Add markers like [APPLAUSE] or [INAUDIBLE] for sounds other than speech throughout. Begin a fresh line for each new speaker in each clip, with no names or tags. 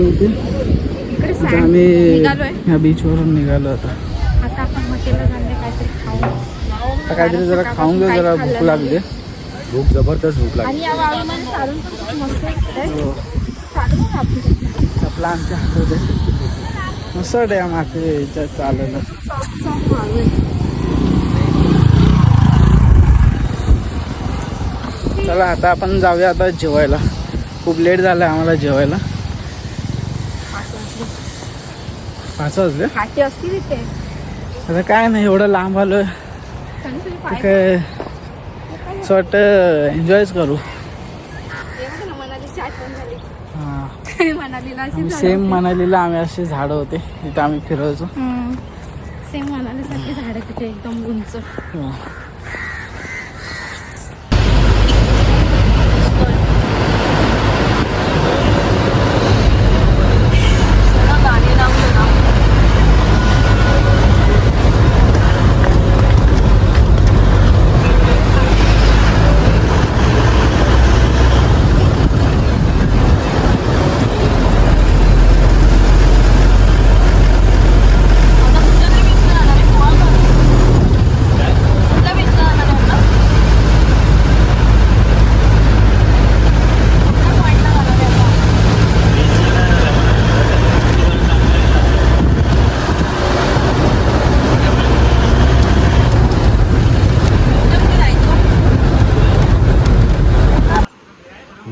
आता
sand
आम्ही
निघालोय.
ह्या बीचवरून निघालो आता.
आता काहीतरी खाऊ
आता काहीतरी जरा खाऊन घेऊ जरा भूक लागली.
भूक जबरदस्त भूक लागली.
आपण.
आपला आमच्या हातात आहे मस्त डॅम
वाळू आहे.
चला आता आपण जाऊया आता जेवायला. खूप लेट झालं आम्हाला जेवायला.
असतील इथे.
आता काय नाही एवढं लांब आलोय काय असं वाटतं एन्जॉयच करू. सेम. [LAUGHS] मनालीला आम्ही असे झाडं होते तिथं आम्ही
हम्म. सेम मनालीसारखी झाडं तिथे एकदम उंच
हां.
गाणी लावलं ना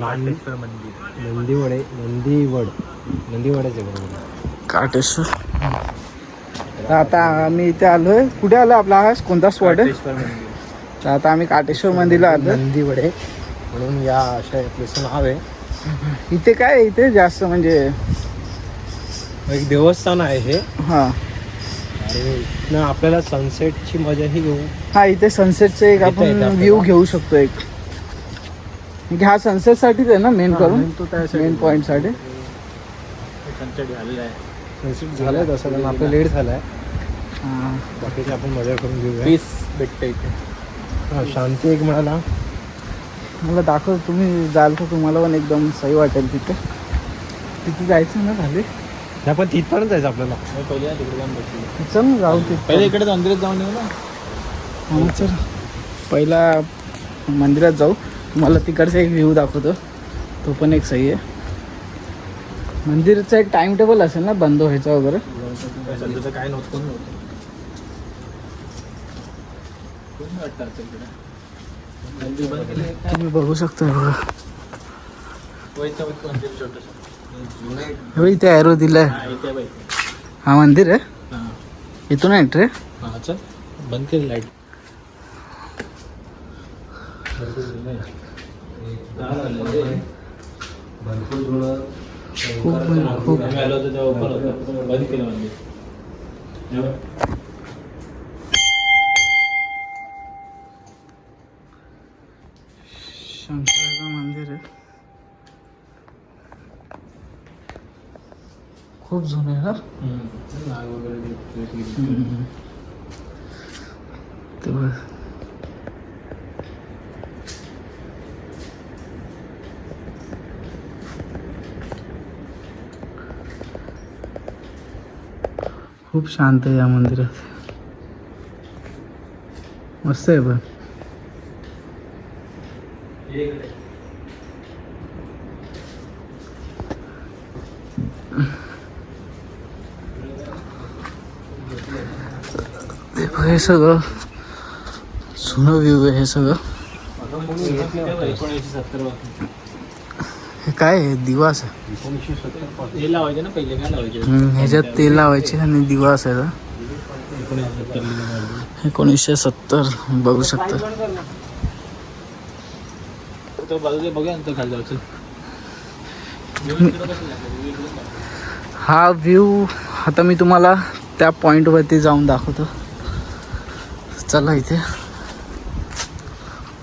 मंदिर. नंदीवडे नंदीवड. नंदीवड्याचे बरोबर.
काटेश्वर. तर आता आम्ही इथे आलोय. कुठे आलो आपला हा? कोणता स्पॉट आहे?
काटेश्वर मंदिर.
तर आता आम्ही काटेश्वर मंदिरला आलो
नंदीवडे. म्हणून या अशा प्लेसचं नाव आहे.
इथे काय आहे इथे? जास्त म्हणजे
एक देवस्थान आहे हे.
हा.
आणि इथनं आपल्याला सनसेटची मजाही घेऊ.
हा इथे सनसेटचे एक
इथे
आपण
येतं आपल्याला.
व्ह्यू घेऊ शकतो एक. म्हणजे हा सनसेट साठीच आहे ना मेन करून?
तो त्यासाठी.
मेन पॉइंटसाठी
सनसेट झालंय तसं पण आपलं लेट झालाय.
हा.
बाकीचे आपण मजा करून घेऊया.
पीस भेटते इथे.
हा, शांती एक म्हणाला.
मला दाखव तुम्ही जाल तर तुम्हाला पण एकदम सही वाटेल तिथे. तिथे जायचं ना झाले
नाही पण तिथपर्यंत जायचं आपल्याला.
चल ना जाऊ तिथे
पहिले इकडे मंदिरात जाऊन येऊ ना.
हा, चल. पहिला मंदिरात जाऊ. तुम्हाला तिकडचा एक व्ह्यू दाखवतो. तो पण एक सही आहे. मंदिरचा एक टाइम टेबल असेल ना बंद व्हायचा वगैरे?
काय नव्हतं
तुम्ही बघू शकता हे बघा. हे इथे ॲरो दिलाय. हा मंदिर आहे? इथून एंट्री आहे?
बंद केली लाइट
खूप खूप
बंद केलं मंदिर
शंकराचं मंदिर आहे. खूप जुनं आहे ना. ते बघ. खूप शांत आहे या मंदिरात. मस्त आहे पण बघ हे सगळं जुनं आहे हे सगळं. काय आहे? दिवास आहे.
एकोणीसशे सत्तर हे लावायचे ना पहिले काय लावायचे?
ह्याच्यात तेल लावायचे आणि दिवा असायचा
एकोणीसशे सत्तर
बघू शकता.
तो
हा व्ह्यू आता मी तुम्हाला त्या पॉईंटवरती जाऊन दाखवतो. चला इथे.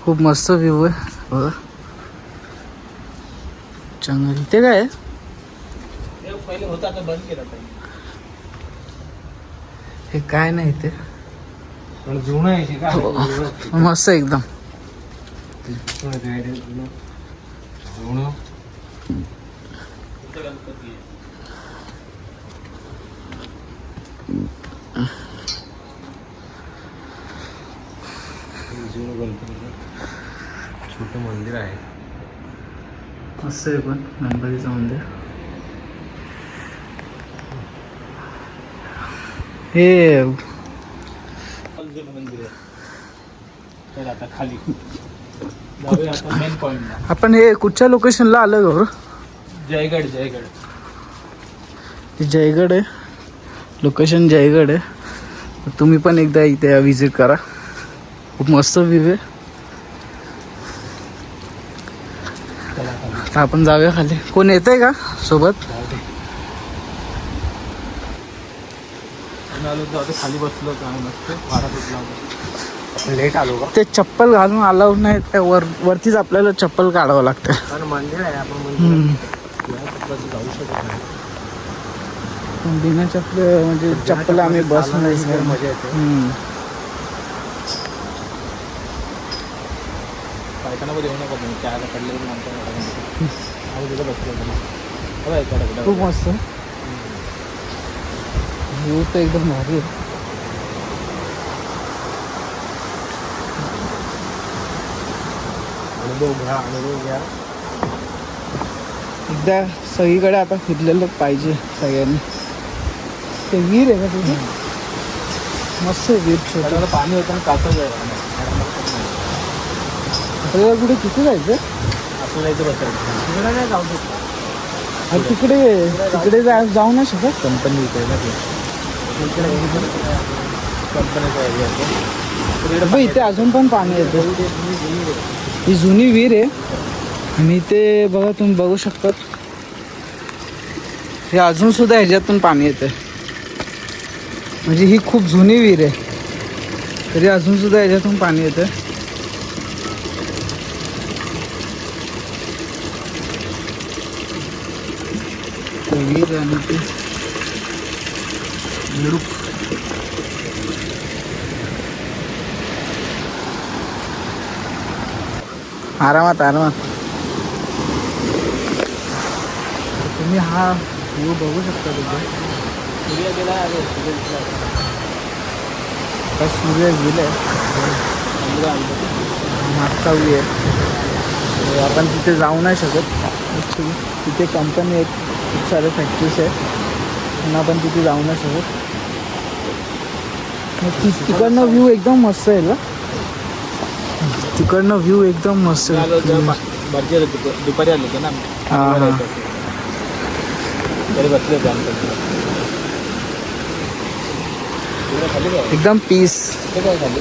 खूप मस्त व्ह्यू आहे. बघा. जंगल इथे काय? हे काय नाही इथे
पण जुनं आहे हे
मस्त एकदम.
छोटं मंदिर आहे.
मस्त आहे पण गणपतीचं मंदिर हे
मंदिर आता खाली जाऊया आपण मेन पॉईंटला
आपण हे कुठच्या लोकेशनला आलं गौर
जयगड जयगड.
हे जयगड आहे. लोकेशन जयगड आहे. तुम्ही पण एकदा इथे विजिट करा. खूप मस्त व्ह्यू आहे
चला खाली
आता आपण जाऊया खाली. कोण येत आहे का सोबत?
खाली बसलो लेट आलो का
ते चप्पल घालून अलाउड नाही त्या वर वरतीच आपल्याला चप्पल काढावं लागतं.
मंदिर आहे आपण जाऊ शकत
बिना चप्पल म्हणजे चप्पल आम्ही बस
नाही मजा येते. पायखाना मध्ये येऊ नका तुम्ही चहाला पडले ना
खूप मस्त. व्ह्यू तर एकदम भारी आहे.
अनुभव घ्या अनुभव घ्या.
एकदा सगळीकडे आता फिरलेलं पाहिजे सगळ्यांनी. ते वीर आहे का तुझं? मस्त वीर
पाणी होतं जायला
आपल्याला कुठे किती जायचं
आपल्याला इथे बसायचं. तिकडे नाही जाऊ शकतो.
अरे तिकडे तिकडे जा जाऊ नाही शकत?
कंपनी इथे आहे ना ते. कंपनीचा एरिया आहे
अबे, इथे अजून पण पाणी येतं. ही जुनी विहीर आहे. आणि ते बघा तुम्ही बघू शकतात हे अजून सुद्धा ह्याच्यातून पाणी येते म्हणजे ही खूप जुनी विहीर आहे. तरी अजून सुद्धा ह्याच्यातून पाणी येतं ते आणि ते झुडूप आरामात आरामात. तुम्ही हा व्ह्यू बघू शकता तिथे.
सूर्य गेला आहे. सूर्य दिसला.
आता सूर्य गेलाय मागचा व्ह्यू आहे. आपण तिथे जाऊ नाही शकत. तिथे कंपनी आहेत खूप सारे फॅक्टरीज आहेत. पण आपण तिथे जाऊ नाही शकत तिकडनं व्ह्यू एकदम मस्त आहे ना. तिकडनं व्ह्यू एकदम मस्त आहे.
दुपारी आलो होतो ना.
हा,
बसले होते आमच्या
एकदम पीस
ते काय खाली?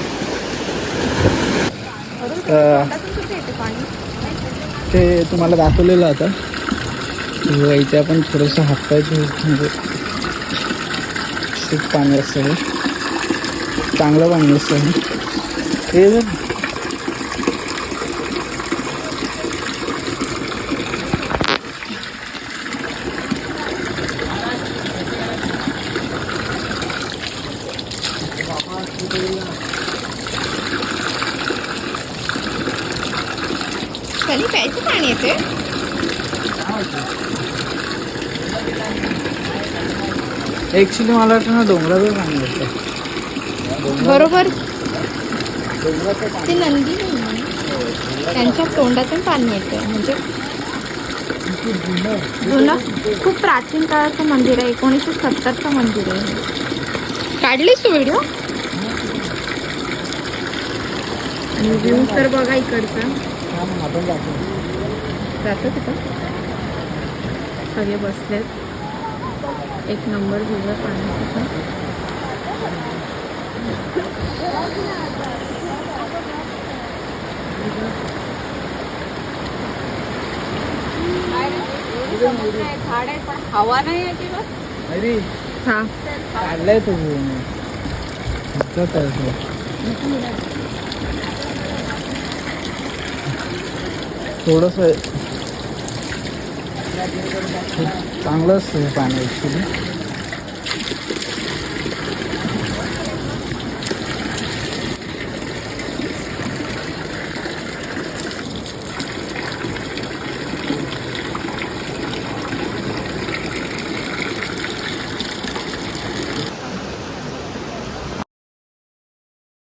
ते तुम्हाला दाखवलेलं आता. बघा, पण आपण थोडंसं हातपायचं म्हणजे खूप पाणी असतं हे चांगलं पाणी असतं हे हे
खाली प्यायचं पाणी येते
ॲक्च्युली मला वाटतं ना डोंगराचं पाणी असतं
बरोबर. ते नंदी त्यांच्या तोंडातून पाणी येते म्हणजे हो जुनं खूप प्राचीन काळाचं मंदिर आहे. एकोणीसशे सत्तरचं मंदिर आहे. काढलीस तू व्हिडिओ? व्ह्यू तर बघा इकडचा.
जातो
जातो तिथं. सगळे बसलेत. एक नंबर पाण्याचा झाड आहे पण हवा नाही अजिबात
अरे
हा.
काढलाय तो व्ह्यू मी इतकं आहे थोडंसं चांगलं पाणी ॲक्च्युली